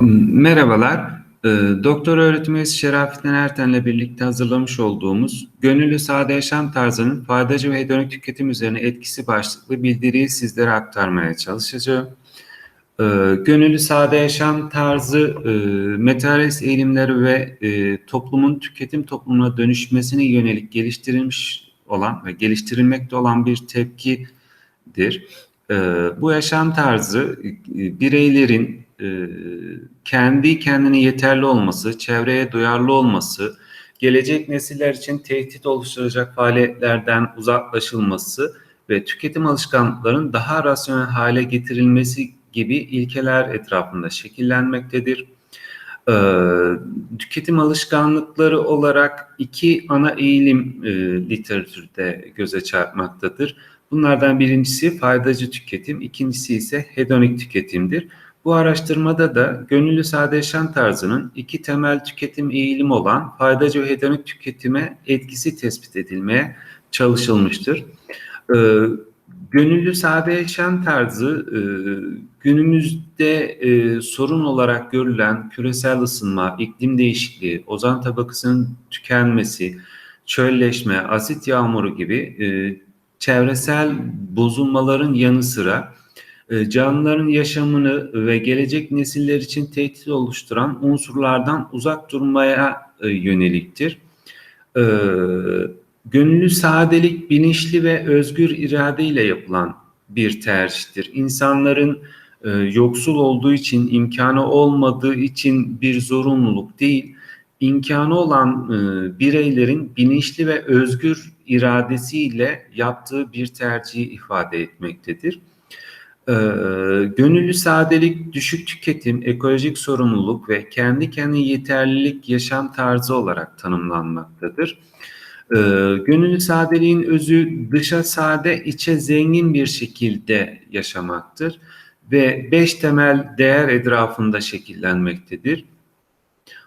Merhabalar. Ee, Doktor öğretim üyesi Şerafettin Erten'le birlikte hazırlamış olduğumuz Gönüllü Sade Yaşam Tarzı'nın faydacı ve hedonik tüketim üzerine etkisi başlıklı bildiriyi sizlere aktarmaya çalışacağım. Ee, Gönüllü Sade Yaşam Tarzı e, materyalist eğilimleri ve e, toplumun tüketim toplumuna dönüşmesine yönelik geliştirilmiş olan ve geliştirilmekte olan bir tepkidir. Ee, bu yaşam tarzı e, bireylerin kendi kendine yeterli olması, çevreye duyarlı olması, gelecek nesiller için tehdit oluşturacak faaliyetlerden uzaklaşılması ve tüketim alışkanlıklarının daha rasyonel hale getirilmesi gibi ilkeler etrafında şekillenmektedir. Ee, tüketim alışkanlıkları olarak iki ana eğilim e, literatürde göze çarpmaktadır. Bunlardan birincisi faydacı tüketim, ikincisi ise hedonik tüketimdir. Bu araştırmada da gönüllü sade tarzının iki temel tüketim eğilimi olan faydacı ve hedonik tüketime etkisi tespit edilmeye çalışılmıştır. Ee, gönüllü sade tarzı e, günümüzde e, sorun olarak görülen küresel ısınma, iklim değişikliği, ozan tabakasının tükenmesi, çölleşme, asit yağmuru gibi e, çevresel bozulmaların yanı sıra canlıların yaşamını ve gelecek nesiller için tehdit oluşturan unsurlardan uzak durmaya e, yöneliktir. E, gönüllü sadelik bilinçli ve özgür irade ile yapılan bir tercihtir. İnsanların yoksul olduğu için, imkanı olmadığı için bir zorunluluk değil, imkanı olan bireylerin bilinçli ve özgür iradesiyle yaptığı bir tercihi ifade etmektedir. Ee, gönüllü sadelik, düşük tüketim, ekolojik sorumluluk ve kendi kendine yeterlilik yaşam tarzı olarak tanımlanmaktadır. Ee, gönüllü sadeliğin özü dışa sade, içe zengin bir şekilde yaşamaktır ve beş temel değer etrafında şekillenmektedir.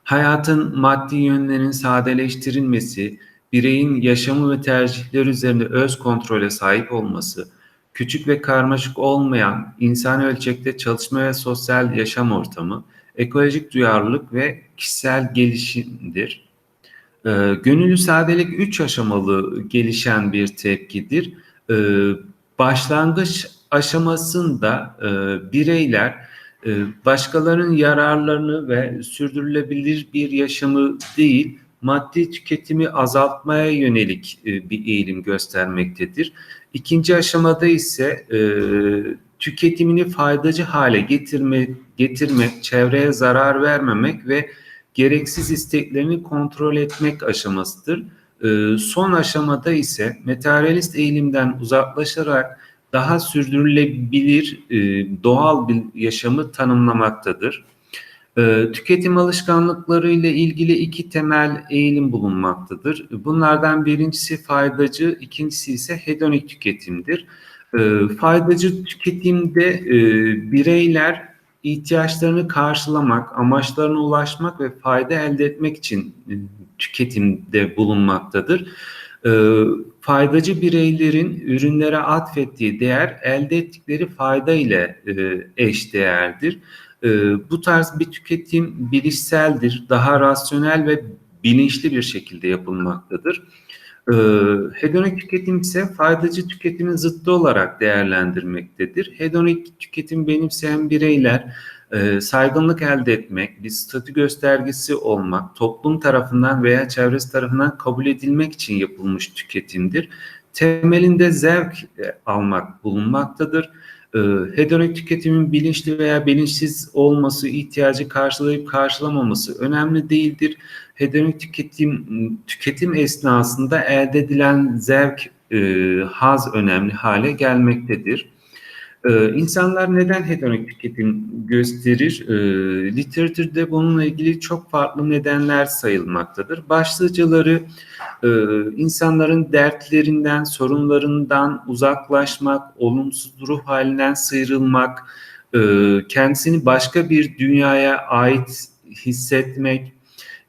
Hayatın maddi yönlerinin sadeleştirilmesi, bireyin yaşamı ve tercihleri üzerinde öz kontrole sahip olması, küçük ve karmaşık olmayan insan ölçekte çalışma ve sosyal yaşam ortamı, ekolojik duyarlılık ve kişisel gelişimdir. Ee, gönüllü sadelik üç aşamalı gelişen bir tepkidir. Ee, başlangıç aşamasında e, bireyler e, başkalarının yararlarını ve sürdürülebilir bir yaşamı değil, maddi tüketimi azaltmaya yönelik e, bir eğilim göstermektedir. İkinci aşamada ise e, tüketimini faydacı hale getirme, getirmek, çevreye zarar vermemek ve gereksiz isteklerini kontrol etmek aşamasıdır. E, son aşamada ise materyalist eğilimden uzaklaşarak daha sürdürülebilir e, doğal bir yaşamı tanımlamaktadır. E, tüketim alışkanlıkları ile ilgili iki temel eğilim bulunmaktadır. Bunlardan birincisi faydacı, ikincisi ise hedonik tüketimdir. E, faydacı tüketimde e, bireyler ihtiyaçlarını karşılamak, amaçlarına ulaşmak ve fayda elde etmek için e, tüketimde bulunmaktadır. E, faydacı bireylerin ürünlere atfettiği değer elde ettikleri fayda ile e, eş değerdir. E, bu tarz bir tüketim bilişseldir, daha rasyonel ve bilinçli bir şekilde yapılmaktadır. E, hedonik tüketim ise faydacı tüketimin zıttı olarak değerlendirmektedir. Hedonik tüketim benimseyen bireyler e, saygınlık elde etmek, bir statü göstergesi olmak, toplum tarafından veya çevresi tarafından kabul edilmek için yapılmış tüketimdir. Temelinde zevk e, almak bulunmaktadır e, tüketimin bilinçli veya bilinçsiz olması, ihtiyacı karşılayıp karşılamaması önemli değildir. Hedonik tüketim tüketim esnasında elde edilen zevk, e, haz önemli hale gelmektedir. Ee, insanlar neden hedonik tüketim gösterir? Ee, literatürde bununla ilgili çok farklı nedenler sayılmaktadır. Başlıcaları e, insanların dertlerinden, sorunlarından uzaklaşmak, olumsuz ruh halinden sıyrılmak, e, kendisini başka bir dünyaya ait hissetmek,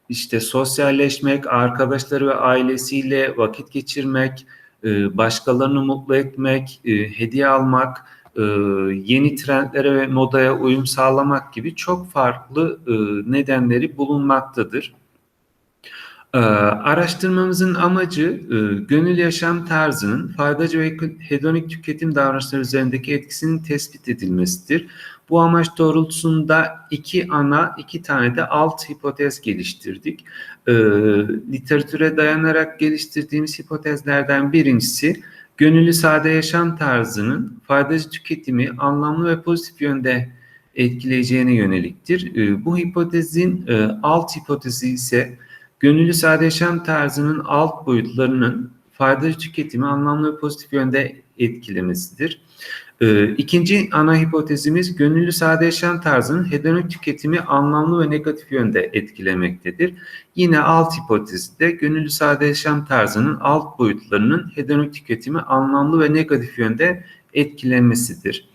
işte sosyalleşmek, arkadaşları ve ailesiyle vakit geçirmek, e, başkalarını mutlu etmek, e, hediye almak, e, yeni trendlere ve modaya uyum sağlamak gibi çok farklı e, nedenleri bulunmaktadır. Ee, araştırmamızın amacı e, gönül yaşam tarzının faydacı ve hedonik tüketim davranışları üzerindeki etkisinin tespit edilmesidir. Bu amaç doğrultusunda iki ana, iki tane de alt hipotez geliştirdik. E, literatüre dayanarak geliştirdiğimiz hipotezlerden birincisi gönüllü sade yaşam tarzının faydacı tüketimi anlamlı ve pozitif yönde etkileyeceğine yöneliktir. E, bu hipotezin e, alt hipotezi ise Gönüllü sade yaşam tarzının alt boyutlarının faydalı tüketimi anlamlı ve pozitif yönde etkilemesidir. Ee, ikinci ana hipotezimiz gönüllü sade yaşam tarzının hedonik tüketimi anlamlı ve negatif yönde etkilemektedir. Yine alt hipotezde gönüllü sade yaşam tarzının alt boyutlarının hedonik tüketimi anlamlı ve negatif yönde etkilemesidir.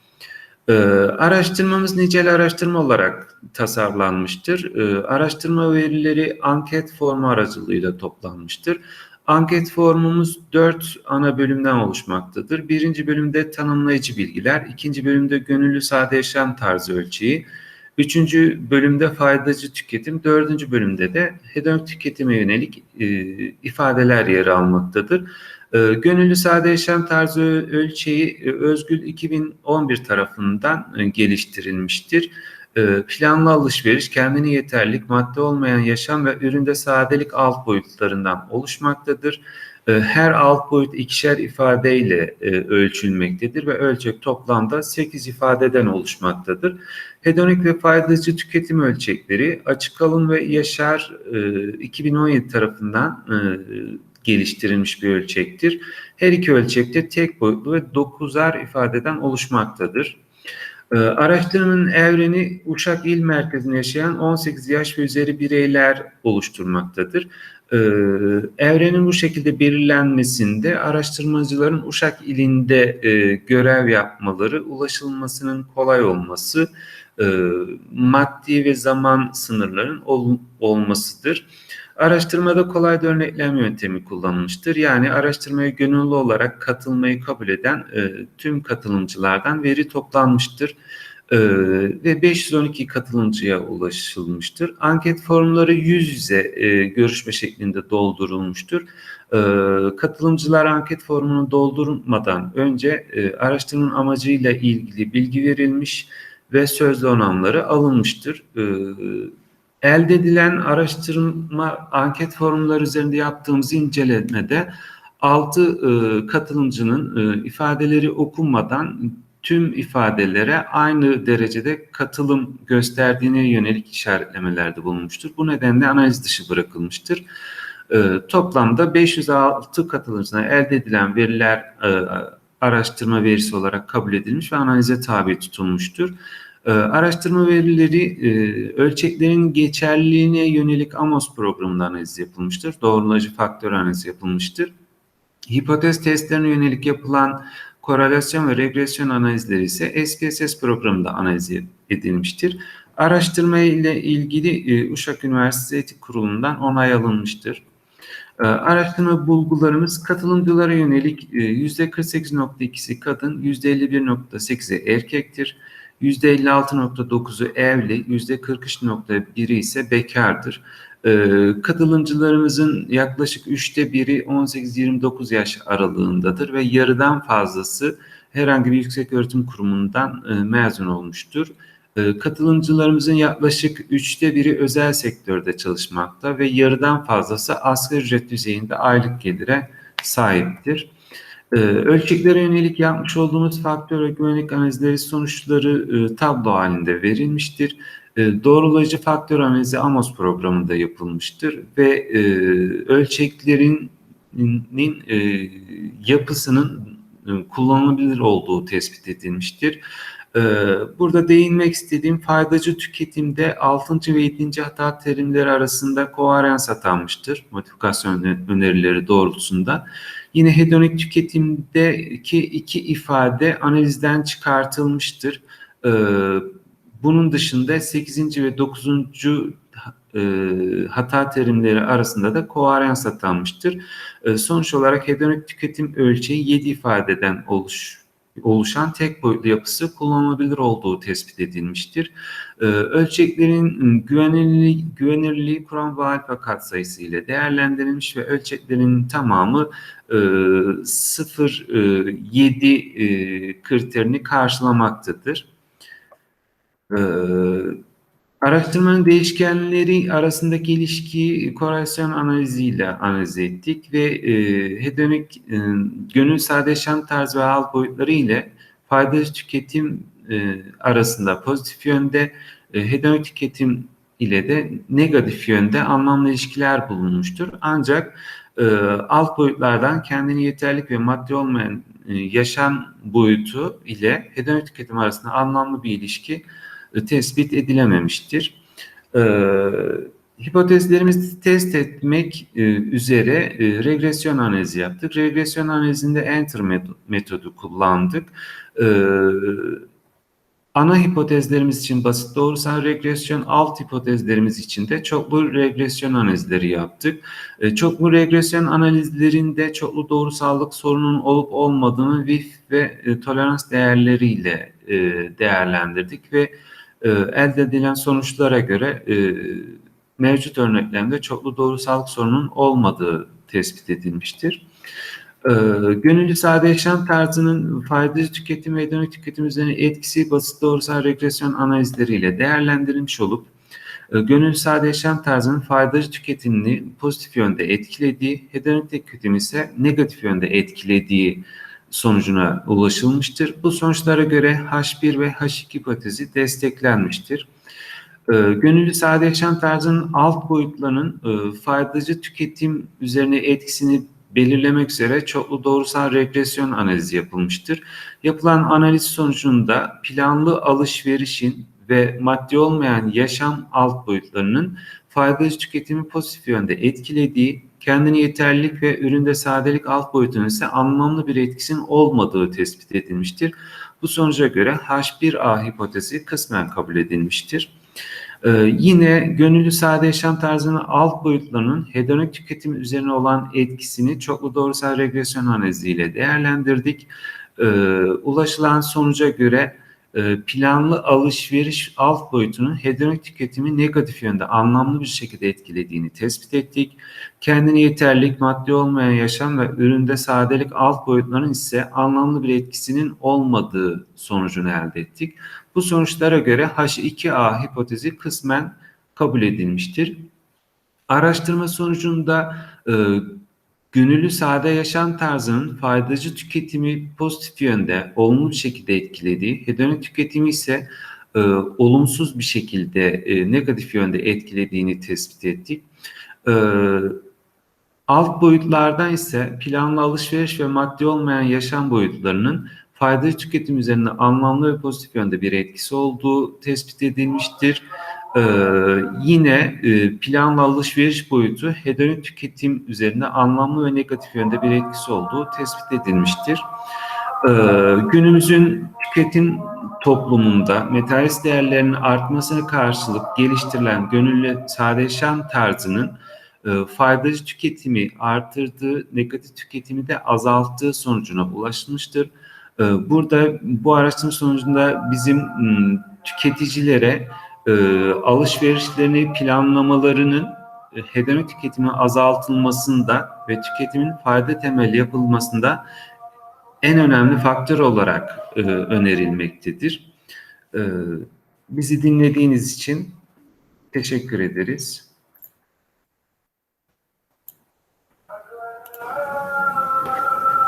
Ee, araştırmamız nicel araştırma olarak tasarlanmıştır. Ee, araştırma verileri anket formu aracılığıyla toplanmıştır. Anket formumuz dört ana bölümden oluşmaktadır. Birinci bölümde tanımlayıcı bilgiler, ikinci bölümde gönüllü sade yaşam tarzı ölçeği, üçüncü bölümde faydacı tüketim, dördüncü bölümde de hedon tüketime yönelik e, ifadeler yer almaktadır. E, gönüllü sade yaşam tarzı ölçeği e, Özgül 2011 tarafından e, geliştirilmiştir. E, planlı alışveriş, kendine yeterlik, madde olmayan yaşam ve üründe sadelik alt boyutlarından oluşmaktadır. E, her alt boyut ikişer ifadeyle e, ölçülmektedir ve ölçek toplamda 8 ifadeden oluşmaktadır. Hedonik ve faydacı tüketim ölçekleri Açık Alın ve Yaşar e, 2017 tarafından e, geliştirilmiş bir ölçektir. Her iki ölçekte tek boyutlu ve dokuzar ifadeden oluşmaktadır. Ee, araştırmanın evreni Uşak İl Merkezi'nde yaşayan 18 yaş ve üzeri bireyler oluşturmaktadır. Ee, evrenin bu şekilde belirlenmesinde araştırmacıların Uşak ilinde e, görev yapmaları, ulaşılmasının kolay olması, e, maddi ve zaman sınırların ol, olmasıdır. Araştırmada kolay örneklem yöntemi kullanılmıştır. Yani araştırmaya gönüllü olarak katılmayı kabul eden e, tüm katılımcılardan veri toplanmıştır. E, ve 512 katılımcıya ulaşılmıştır. Anket formları yüz yüze e, görüşme şeklinde doldurulmuştur. E, katılımcılar anket formunu doldurmadan önce e, araştırmanın amacıyla ilgili bilgi verilmiş ve sözlü onamları alınmıştır. E, elde edilen araştırma anket forumları üzerinde yaptığımız incelemede 6 e, katılımcının e, ifadeleri okunmadan tüm ifadelere aynı derecede katılım gösterdiğine yönelik işaretlemelerde bulunmuştur. Bu nedenle analiz dışı bırakılmıştır. E, toplamda 506 katılımcına elde edilen veriler e, araştırma verisi olarak kabul edilmiş ve analize tabi tutulmuştur. Ee, araştırma verileri e, ölçeklerin geçerliliğine yönelik AMOS programında analiz yapılmıştır. Doğrulayıcı faktör analizi yapılmıştır. Hipotez testlerine yönelik yapılan korelasyon ve regresyon analizleri ise SPSS programında analiz edilmiştir. Araştırma ile ilgili e, Uşak Üniversitesi Etik Kurulu'ndan onay alınmıştır. Ee, araştırma bulgularımız katılımcılara yönelik %48.2'si e, kadın, %51.8'i erkektir. %56.9'u evli, %43.1'i ise bekardır. Ee, katılımcılarımızın yaklaşık üçte biri 18-29 yaş aralığındadır ve yarıdan fazlası herhangi bir yüksek öğretim kurumundan e, mezun olmuştur. E, katılımcılarımızın yaklaşık üçte biri özel sektörde çalışmakta ve yarıdan fazlası asgari ücret düzeyinde aylık gelire sahiptir. Ee, ölçeklere yönelik yapmış olduğumuz faktör güvenlik analizleri sonuçları e, tablo halinde verilmiştir. E, doğrulayıcı faktör analizi AMOS programında yapılmıştır ve e, ölçeklerin e, yapısının e, kullanılabilir olduğu tespit edilmiştir. E, burada değinmek istediğim faydacı tüketimde 6. ve 7. hata terimleri arasında koherans atanmıştır. Modifikasyon önerileri doğrultusunda. Yine hedonik tüketimdeki iki ifade analizden çıkartılmıştır. Ee, bunun dışında 8. ve 9. E, hata terimleri arasında da koherans atanmıştır. E, sonuç olarak hedonik tüketim ölçeği 7 ifadeden oluşuyor oluşan tek boyutlu yapısı kullanılabilir olduğu tespit edilmiştir. Ee, ölçeklerin güvenilirliği, güvenilirliği kuram ve alfa katsayısı ile değerlendirilmiş ve ölçeklerin tamamı e, 0-7 e, kriterini karşılamaktadır. Ee, Araştırmanın değişkenleri arasındaki ilişkiyi korelasyon analiziyle analiz ettik ve e, hedonik e, gönül sade yaşam tarzı ve alt boyutları ile faydalı tüketim e, arasında pozitif yönde, e, hedonik tüketim ile de negatif yönde anlamlı ilişkiler bulunmuştur. Ancak e, alt boyutlardan kendini yeterlik ve maddi olmayan e, yaşam boyutu ile hedonik tüketim arasında anlamlı bir ilişki tespit edilememiştir. E, hipotezlerimizi test etmek e, üzere e, regresyon analizi yaptık. Regresyon analizinde enter metodu kullandık. E, ana hipotezlerimiz için basit doğrusal regresyon, alt hipotezlerimiz için de çoklu regresyon analizleri yaptık. E, çoklu regresyon analizlerinde çoklu doğrusallık sorunun olup olmadığını VIF ve e, tolerans değerleriyle e, değerlendirdik ve e, elde edilen sonuçlara göre e, mevcut örneklerinde çoklu doğrusallık sorunun olmadığı tespit edilmiştir. E, gönüllü sade yaşam tarzının faydalı tüketim ve hedonik tüketim üzerine etkisi basit doğrusal regresyon analizleriyle değerlendirilmiş olup e, gönüllü sade yaşam tarzının faydalı tüketimini pozitif yönde etkilediği, hedonik tüketim ise negatif yönde etkilediği sonucuna ulaşılmıştır. Bu sonuçlara göre H1 ve H2 hipotezi desteklenmiştir. E, gönüllü sade yaşam tarzının alt boyutlarının e, faydacı tüketim üzerine etkisini belirlemek üzere çoklu doğrusal regresyon analizi yapılmıştır. Yapılan analiz sonucunda planlı alışverişin ve maddi olmayan yaşam alt boyutlarının faydacı tüketimi pozitif yönde etkilediği, kendini yeterlilik ve üründe sadelik alt boyutunun ise anlamlı bir etkisinin olmadığı tespit edilmiştir. Bu sonuca göre H1A hipotezi kısmen kabul edilmiştir. Ee, yine gönüllü sade yaşam tarzının alt boyutlarının hedonik tüketim üzerine olan etkisini çoklu doğrusal regresyon analiziyle değerlendirdik. Ee, ulaşılan sonuca göre planlı alışveriş alt boyutunun hedonik tüketimi negatif yönde anlamlı bir şekilde etkilediğini tespit ettik. Kendini yeterlik, maddi olmayan yaşam ve üründe sadelik alt boyutlarının ise anlamlı bir etkisinin olmadığı sonucunu elde ettik. Bu sonuçlara göre H2A hipotezi kısmen kabul edilmiştir. Araştırma sonucunda e, gönüllü sade yaşam tarzının faydacı tüketimi pozitif yönde olumlu bir şekilde etkilediği, hedonik tüketimi ise e, olumsuz bir şekilde e, negatif yönde etkilediğini tespit ettik. E, alt boyutlardan ise planlı alışveriş ve maddi olmayan yaşam boyutlarının faydalı tüketim üzerinde anlamlı ve pozitif yönde bir etkisi olduğu tespit edilmiştir. Ee, yine e, planlı alışveriş boyutu hedonik tüketim üzerinde anlamlı ve negatif yönde bir etkisi olduğu tespit edilmiştir. Ee, günümüzün tüketim toplumunda metalist değerlerinin artmasına karşılık geliştirilen gönüllü sade yaşam tarzının e, faydalı tüketimi artırdığı, negatif tüketimi de azalttığı sonucuna ulaşılmıştır. E, burada bu araştırma sonucunda bizim m, tüketicilere e, alışverişlerini planlamalarının e, hedonik tüketimi azaltılmasında ve tüketimin fayda temelli yapılmasında en önemli faktör olarak e, önerilmektedir. E, bizi dinlediğiniz için teşekkür ederiz.